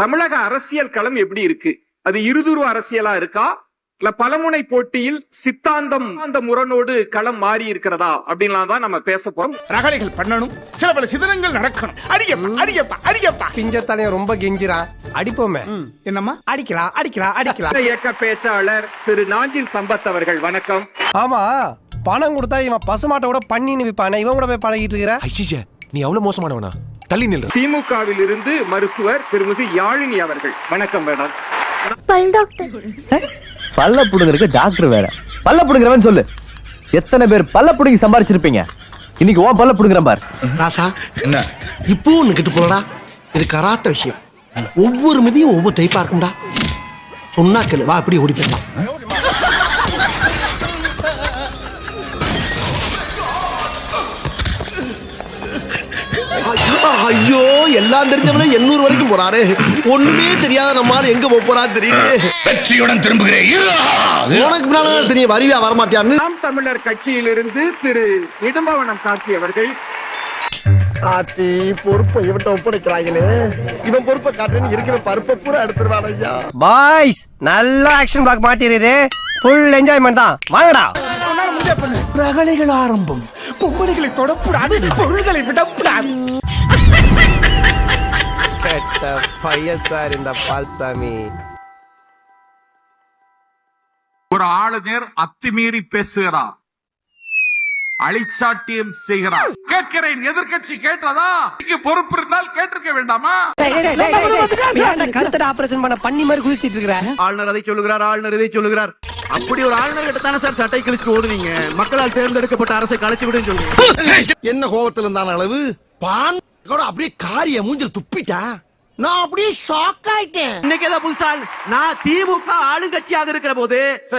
தமிழக அரசியல் களம் எப்படி இருக்கு? அது இருதுருவ அரசியலா இருக்கா? இல்ல பலமுனை போட்டியில் சித்தாந்தம் அந்த முரணோடு களம் மாறி இருக்கிறதா? அப்படின்லாம் தான் நம்ம பேச போறோம். ரகளைகள் பண்ணணும். சில பல சிதறங்கள் நடக்கணும். அடியப்பா அடியப்பா அடியப்பா. பிஞ்சத்தலையும் ரொம்ப கெஞ்சிரான் அடிப்போமே. என்னம்மா? அடிக்கலாம் அடிக்கலாம் அடிக்கலாம் இயக்க பேச்சாளர் திரு நாஞ்சில் சம்பத் அவர்கள் வணக்கம். ஆமா பணம் கொடுத்தா இவன் பசுமாட்டை கூட பண்ணின்னு விப்பானே. இவன் கூட போய் பழகிட்டு இருக்கிற? நீ அவ்வளவு மோசமானவனா? தள்ளி நில்ற திமுகவில் இருந்து மருத்துவர் திருமிகு யாழினி அவர்கள். வணக்கம் மேடம் பல் டாக்டர். பல்ல புடுங்கிறதுக்கு டாக்டர் வேற. பல்ல புடுங்கிறவன் சொல்லு. எத்தனை பேர் பல்ல புடுங்கி சம்பாரிச்சிருப்பீங்க? இன்னைக்கு உன் பல்ல புடுங்குறேன் பார். ராசா என்ன? இப்போ ஒண்ணு கிட்டு போலடா. இது கராத்த விஷயம். ஒவ்வொரு மிதியும் ஒவ்வொரு டைப்பா இருக்கும்டா. சொன்னா கேளு. வா அப்படி ஓடி போயிடலாம். ஐயோ எல்லாம் தெரிஞ்சவனே எண்ணூறு வரைக்கும் போறாரு ஒண்ணுமே தெரியாத நம்மால எங்க போப் போறான்னு தெரியல வெற்றியுடன் திரும்புகிறேன். உனக்கு பின்னால தெரியும் வருவியா வரமாட்டியான்னு. நாம் தமிழர் கட்சியிலிருந்து திரு இடும்பவனம் காக்கி அவர்கள் ஆத்தி பொறுப்பை இவன்ட்ட ஒப்படைக்கிறாங்களே இவன் பொறுப்பை காட்டுன்னு இருக்கிற பருப்பை பூரா எடுத்துருவான் ஐயா. பாய்ஸ் நல்ல ஆக்ஷன் பிளாக் மாட்டிருது ஃபுல் என்ஜாய்மெண்ட் தான். வாங்கடா. ரகளைகள் ஆரம்பம். பொம்பளைகளை தொடக்கூடாது பொருள்களை விடக்கூடாது கெட்ட பையன் சார் இந்த பால்சாமி. ஒரு ஆளுநர் அத்துமீறி பேசுகிறார். அழிச்சாட்டியம் செய்கிறார். கேட்கிறேன் எதிர்க்கட்சி கேட்டதா? இங்கு பொறுப்பு இருந்தால் கேட்டிருக்க வேண்டாமா? கருத்தட ஆபரேஷன் பண்ண பண்ணி மாதிரி குதிச்சிட்டு இருக்கிற? ஆளுநர் அதை சொல்லுகிறார் ஆளுநர் இதை சொல்லுகிறார். அப்படி ஒரு ஆளுநர் கிட்ட தானே சார் சட்டை கிழிச்சு ஓடுனீங்க மக்களால் தேர்ந்தெடுக்கப்பட்ட அரசை கலைச்சு விடுன்னு சொல்றீங்க. என்ன கோபத்துல இருந்தான அளவு? பான் கூட அப்படியே காரிய மூஞ்சில் துப்பிட்டா? நான் அப்படியே ஷாக் ஆயிட்டேன். இன்னைக்கு ஏதோ நான் திமுக ஆளுங்கட்சியாக இருக்கிற போது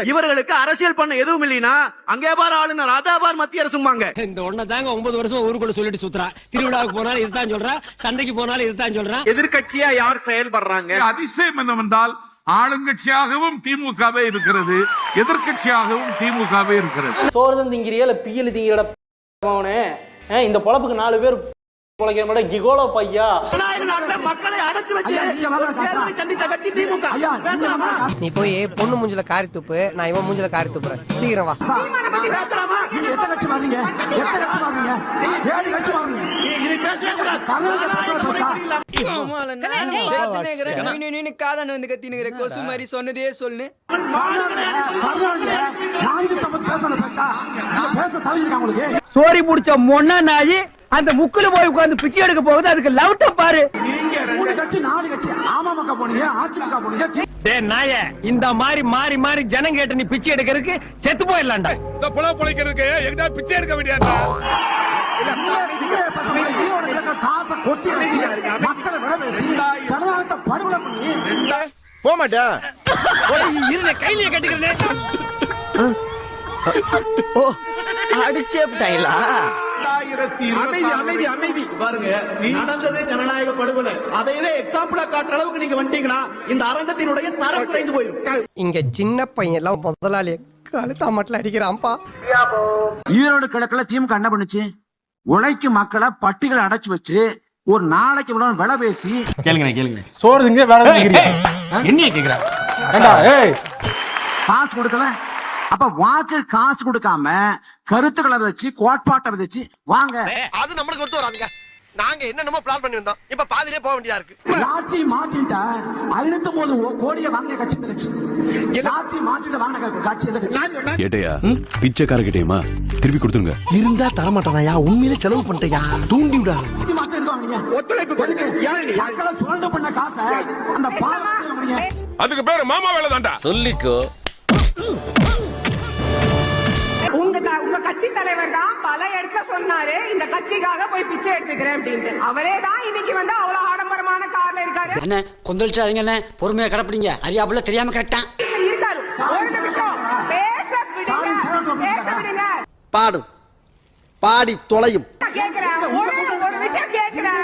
இவர்களுக்கு அரசியல் பண்ண எதுவும் இல்லைனா அங்கே பார் ஆளுநர் அதா பார் மத்திய அரசுமாங்க இந்த ஒன்ன தாங்க ஒன்பது வருஷம் ஊருக்குள்ள சொல்லிட்டு சுத்துறா. திருவிழாவுக்கு போனாலும் இதுதான் சொல்றா. சந்தைக்கு போனாலும் இதுதான் சொல்றான் எதிர்க்கட்சியா யார் செயல்படுறாங்க? அதிசயம் என்னவென்றால் ஆளுங்கட்சியாகவும் திமுகவே இருக்கிறது எதிர்க்கட்சியாகவும் திமுகவே இருக்கிறது. சோறு திங்கிறியா இல்ல பியல் திங்கிறட இந்த பொழப்புக்கு நாலு பேர் கிகோலோ பையா? மக்களை அடைச்சு வச்சு திமுக. நீ போய் பொண்ணு மூஞ்சில காரி துப்பு நான் இவன் மூஞ்சில காரி துப்புறேன். சீக்கிரம் வா. சீமானை பத்தி பேசலாமா? எத்தனை கட்சி வாங்குறீங்க எத்தனை கட்சி வாங்குறீங்க ஏழு காதன் வந்து கத்தினுங்கிற கொசு மாதிரி சொன்னதே சொல்லு. சோரி முடிச்ச மொன்ன நாயி அந்த முக்குல போய் உட்கார்ந்து பிச்சை எடுக்க போகுது அதுக்கு லவுட்ட பாரு. டேய் நாய இந்த மாதிரி மாறி மாறி ஜனம் கேட்டு நீ பிச்சை எடுக்கிறதுக்கு செத்து போயிடலாம்டா. இந்த புல பொழைக்கிறதுக்கு எங்கிட்ட பிச்சை எடுக்க வேண்டியதா? போக மாட்டேன் இருந்த கையில கட்டுக்கிறேன். அமைதி அமைதி அமைதி. பாருங்க நடந்ததே ஜனநாயக படுகொலை. அதையவே எக்ஸாம்பிளா காட்டுற அளவுக்கு நீங்க வந்துட்டீங்கன்னா இந்த அரங்கத்தினுடைய தரம் குறைந்து போயிடும். இங்க சின்ன பையன் எல்லாம் முதலாளி கழுத்தா மட்டும் அடிக்கிறான்ப்பா. ஈரோடு கிழக்குல திமுக என்ன பண்ணுச்சு? உழைக்கும் மக்களை பட்டிகளை அடைச்சு வச்சு ஒரு நாளைக்கு இவ்வளவு விலை பேசி கேளுங்க கேளுங்க சோறு திங்க வேற என்ன கேக்குற? காசு கொடுக்கல. அப்ப வாக்கு காசு கொடுக்காம கருத்துக்களை வச்சு கோட்பாட்டை வச்சு வாங்க. அது நம்மளுக்கு ஒத்து வராதுங்க. நாங்க என்னென்னமோ பிளான் பண்ணி வந்தோம் இப்ப பாதியிலே போக வேண்டியதா இருக்கு. லாட்ரி மாட்டிட்டா ஐநூத்தி போது கோடியை வாங்க கட்சி இருந்துச்சு லாட்ரி மாட்டிட்டு வாங்க கட்சி இருந்துச்சு ஏட்டையா பிச்சைக்காரகிட்டேயுமா திருப்பி கொடுத்துருங்க. இருந்தா தரமாட்டானயா? உண்மையிலே செலவு பண்ணிட்டயா? தூண்டி விடா சுரண்டு பண்ண காசை அந்த அதுக்கு பேரு மாமா வேலை தான்டா சொல்லிக்கோ. கட்சி தலைவர் தான் பல எடுக்க சொன்னாரு இந்த கட்சிக்காக போய் பிச்சை எடுத்துக்கிறேன் அப்படின்ட்டு. அவரே தான் இன்னைக்கு வந்து அவ்வளவு ஆடம்பரமான கார்ல இருக்காரு. என்ன கொந்தளிச்சாதீங்க என்ன? பொறுமையா கடப்பிடிங்க. அறியாப்புல தெரியாம கேட்டான் இருக்காரு. ஒரு நிமிஷம். பேச விடுங்க. பேச விடுங்க. பாடும். பாடி தொலையும். கேக்குறேன். ஒரு ஒரு விஷயம் கேக்குறேன்.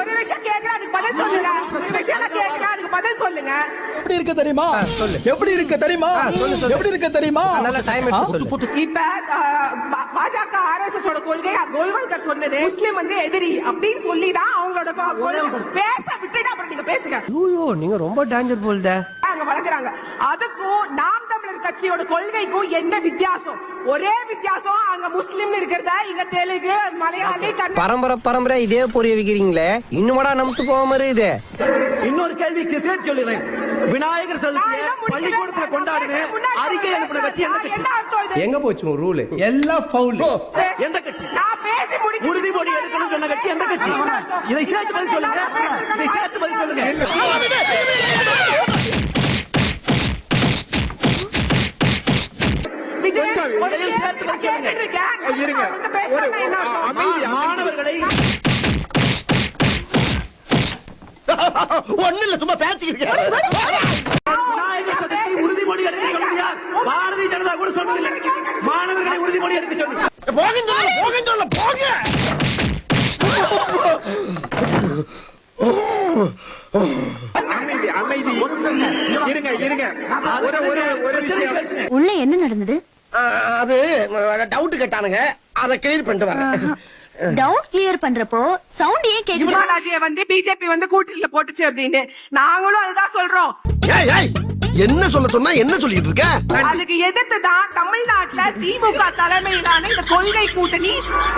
ஒரு விஷயம் கேக்குறேன். அதுக்கு பதில் சொல்லுங்க. ஒரு விஷயம் கேக்குறேன். பதில் சொல்லுங்க. எப்படி இருக்க தெரியுமா? சொல்லு. எப்படி இருக்க தெரியுமா? சொல்லு, சொல்லு. எப்படி இருக்க தெரியுமா? நல்லா டைம் எடுத்து சொல்லு. இப்ப பாஜக ஆர்எஸ்எஸ் ஓட கொள்கை கோல்வல்கர் சொன்னது முஸ்லிம் வந்து எதிரி அப்படின்னு சொல்லி தான் அவங்களோட. பேச விட்டுட்டு அப்புறம் நீங்க பேசுங்க. ஐயோ நீங்க ரொம்ப டேஞ்சர் போல்தே. அங்க வளர்க்குறாங்க. அதுக்கும் தமிழர் கட்சியோட கொள்கைக்கும் என்ன வித்தியாசம்? ஒரே வித்தியாசம் அங்க முஸ்லிம் இருக்கிறத இங்க தெலுங்கு மலையாளி பரம்பரை பரம்பரை இதே புரிய வைக்கிறீங்களே? இன்னுமடா நமக்கு போகாம இருக்குது இன்னொரு கேள்விக்கு சேர்த்து சொல்லிடுறேன். விநாயகர் சதுர்த்தியை. பள்ளிக்கூடத்துல கொண்டாடுது முன்னாடி அறிக்கை அனுப்பின கட்சி எந்த கட்சி? எங்க போச்சு ரூல் எல்லாம் ஃபவுல் எந்த கட்சி? நான் பேசி முடிக்க உறுதிமொழி எடுக்கணும் சொன்ன கட்சி எந்த கட்சி? இதை சேர்த்து பதில் சொல்லுங்க. இதை சேர்த்து பதில் சொல்லுங்க. இதையும் சேர்த்து சொல்லுங்க. இருங்க. ஒரு-? அமைதி, மாணவர்களை ஒண்ணு இல்ல சும்மா பேசிக்கிறேன் விநாயகர் சதுர்த்தி உறுதிமொழி எடுக்க யார் பாரதிய ஜனதா கூட சொன்னதில்லை மாணவர்களை உறுதிமொழி எடுக்க சொன்னது போக சொல்ல போக சொல்ல போக அமைதி அமைதி இருங்க இருங்க ஒரு ஒரு ஒரு விஷயம் உள்ள என்ன நடந்தது அது டவுட் கேட்டானுங்க அதை கிளியர் பண்ணிட்டு வரேன். டவுட் கிளியர் பண்றப்போ சவுண்ட் ஏன் கேக்குது பாலாஜியை வந்து பிஜேபி வந்து கூட்டணியில போட்டுச்சு அப்படின்னு. நாங்களும் அதுதான் சொல்றோம். ஏய் ஏய் என்ன சொல்ல சொன்னா என்ன சொல்லிட்டு இருக்க? அதுக்கு எதிர்த்து தான் தமிழ்நாட்டுல திமுக தலைமையிலான இந்த கொள்கை கூட்டணி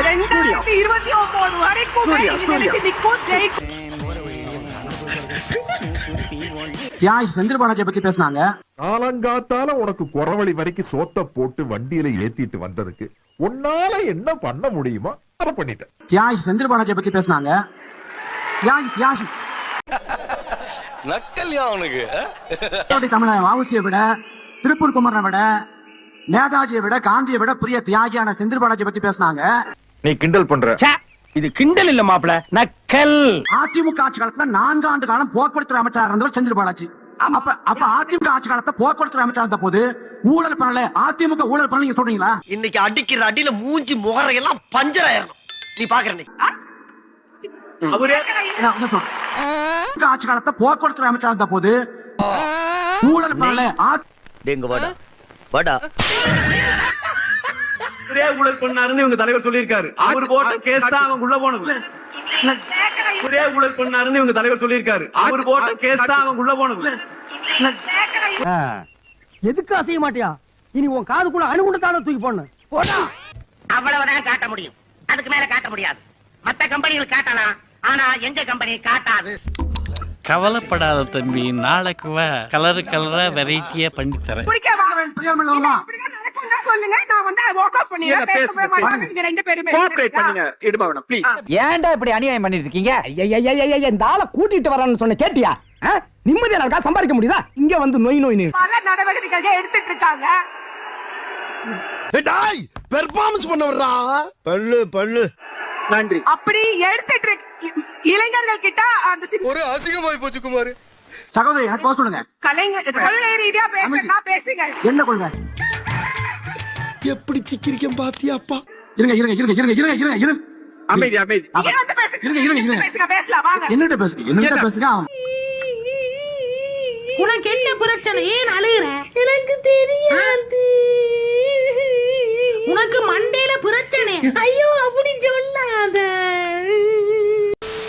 ரெண்டாயிரத்தி இருபத்தி ஒன்பது வரைக்கும் நிற்கும். ஜெயிக்கும். தியாகி செந்தில் பாலாஜியை பத்தி பேசினாங்க. காலங்காத்தால உனக்கு குறவழி வரைக்கும் சோத்த போட்டு வண்டியில ஏத்திட்டு வந்ததுக்கு உன்னால என்ன பண்ண முடியுமோ அதை பண்ணிட்டேன். தியாகி செந்தில் பாலாஜியை பத்தி பேசினாங்க. தியாகி தியாகி நக்கல்யா அவனுக்கு அப்படி தமிழ வாவுச்சியை விட திருப்பூர் குமரனை விட நேதாஜியை விட காந்தியை விட பெரிய தியாகியான செந்தில் பாலாஜியை பத்தி பேசினாங்க. நீ கிண்டல் பண்ற. இது கிண்டல் இல்ல மாப்பிள நக்கல். அதிமுக ஆட்சி காலத்துல நான்கு ஆண்டு காலம் போக்குவரத்து அமைச்சராக இருந்தவர் செந்தில் பாலாஜி. அப்ப அப்ப அதிமுக ஆட்சி காலத்துல போக்குவரத்து அமைச்சராக இருந்த போது ஊழல் பண்ணல அதிமுக ஊழல் பண்ணல நீங்க சொல்றீங்களா? இன்னைக்கு அடிக்கிற அடியில மூஞ்சி முகரையெல்லாம் பஞ்சர் ஆயிரணும் நீ பாக்குற அவரே ஆட்சி காலத்துல போக்குவரத்து அமைச்சராக இருந்த போது ஊழல் பண்ணல வாடா. வாடா. அவரே ஊழல் பண்ணாருன்னு இவங்க தலைவர் சொல்லியிருக்காரு. அவர் போட்ட கேஸ் தான் அவங்க உள்ள போனது. அவரே ஊழல் பண்ணாருன்னு இவங்க தலைவர் சொல்லியிருக்காரு. அவர் போட்ட கேஸ் தான் அவங்க உள்ள போனது. எதுக்கு அசைய மாட்டியா? இனி உன் காதுக்குள்ள அணுகுண்டு தானே தூக்கி போடணும். போடா. அவ்வளவுதான் காட்ட முடியும். அதுக்கு மேல காட்ட முடியாது. மத்த கம்பெனிகள் காட்டலாம். ஆனா எங்க கம்பெனி காட்டாது. கவலைப்படாத தம்பி. நாளைக்கு கலரு கலரா வெரைட்டியா பண்ணி தரேன் சொல்லுங்க. நான் வந்து walk out பண்ணிடுறேன். பேசவே மாட்டேன். நீங்க ரெண்டு பேருமே. கோஆபரேட் பண்ணுங்க. இடுபவனம் ப்ளீஸ் ஏன்டா இப்படி அநியாயம் பண்ணிட்டு இருக்கீங்க இந்த ஆளை கூட்டிட்டு வரேன்னு சொன்ன கேட்டியா? நிம்மதியா இருக்கா? சம்பாதிக்க முடியுதா? இங்க வந்து நொய் நொய் பல நடவடிக்கைகள் எடுத்துட்டு இருக்காங்க. டாய் பெர்ஃபார்மன்ஸ் பண்ண வர்றா பல்லு பல்லு. நன்றி. அப்படி எடுத்துட்டு இளைஞர்கள் கிட்ட அந்த ஒரு அசிங்கமாய் போச்சு குமார். சகோதரி எனக்கு போக சொல்லுங்க. கலைஞர் கொள்கை ரீதியா பேசுறா பேசுங்க. என்ன கொள்கை? எப்படி சிக்கிரிக்கம் பாத்தியாப்பா இருங்க இருங்க இருங்க இருங்க இருங்க இருங்க இருங்க. அமைதி அமைதி. நீங்க வந்து பேசுங்க இருங்க, இருங்க, இருங்க. பேசுங்க பேசலாம் வாங்க. என்னகிட்ட பேசுங்க என்னகிட்ட பேசுங்க? உனக்கு என்ன பிரச்சனை? ஏன் அழுகுற? எனக்கு தெரியாது. உனக்கு மண்டையில பிரச்சனை. ஐயோ அப்படி சொல்லாத.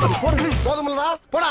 போடுங்களா போடா.